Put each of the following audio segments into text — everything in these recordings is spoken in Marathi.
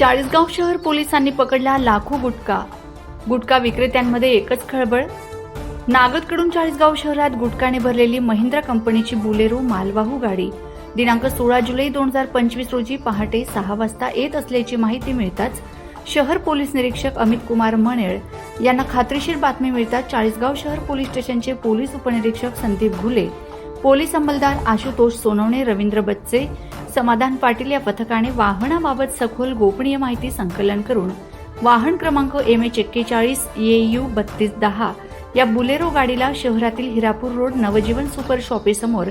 चाळीसगाव शहर पोलिसांनी पकडला लाखो गुटखा. गुटखा विक्रेत्यांमध्ये एकच खळबळ. नागदकडून चाळीसगाव शहरात गुटखाने भरलेली महिंद्रा कंपनीची बुलेरो मालवाहू गाडी. दिनांक सोळा जुलै दोन हजार पंचवीस रोजी पहाटे सहा वाजता येत असल्याची माहिती मिळताच शहर पोलीस निरीक्षक अमित कुमार मणेळ यांना खात्रीशीर बातमी मिळताच चाळीसगाव शहर पोलीस स्टेशनचे पोलीस उपनिरीक्षक संदीप घुले पोलीस अंमलदार आशुतोष सोनवणे रवींद्र बच्चे समाधान पाटील या पथकाने वाहनाबाबत सखोल गोपनीय माहिती संकलन करून वाहन क्रमांक एम एच एक्केचाळीस ए यू बत्तीस दहा या बुलेरो गाडीला शहरातील हिरापूर रोड नवजीवन सुपर शॉपीसमोर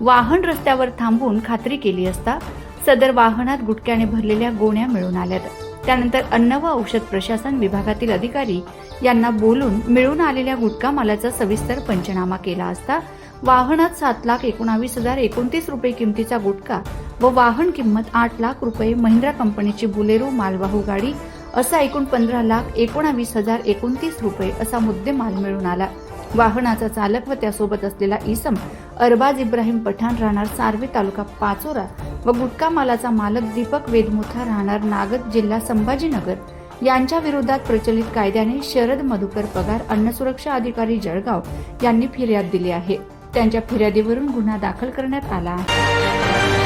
वाहन रस्त्यावर थांबवून खात्री केली असता सदर वाहनात गुटक्याने भरलेल्या गोण्या मिळून आल्यात. त्यानंतर अन्न व औषध प्रशासन विभागातील अधिकारी यांना बोलून मिळून आलेल्या गुटखा मालाचा सविस्तर पंचनामा केला असता वाहनात सात लाख एकोणावीस हजार एकोणतीस रुपये किमतीचा गुटखा व वाहन किंमत आठ लाख रुपये महिंद्रा कंपनीची बुलेरो मालवाहू गाडी असा एकूण पंधरा लाख एकोणावीस हजार एकोणतीस रुपये असा मुद्देमाल मिळून आला. वाहनाचा चालक व त्यासोबत असलेला इसम अरबाज इब्राहिम पठाण राहणार सार्वे तालुका पाचोरा व गुटखा मालाचा मालक दीपक वेदमुथा राहणार नागद जिल्हा संभाजीनगर यांच्या विरोधात प्रचलित कायद्याने शरद मधुकर पगार अन्न सुरक्षा अधिकारी जळगाव यांनी फिर्याद दिली आहे. त्यांच्या फिर्यादीवरून गुन्हा दाखल करण्यात आला. आहे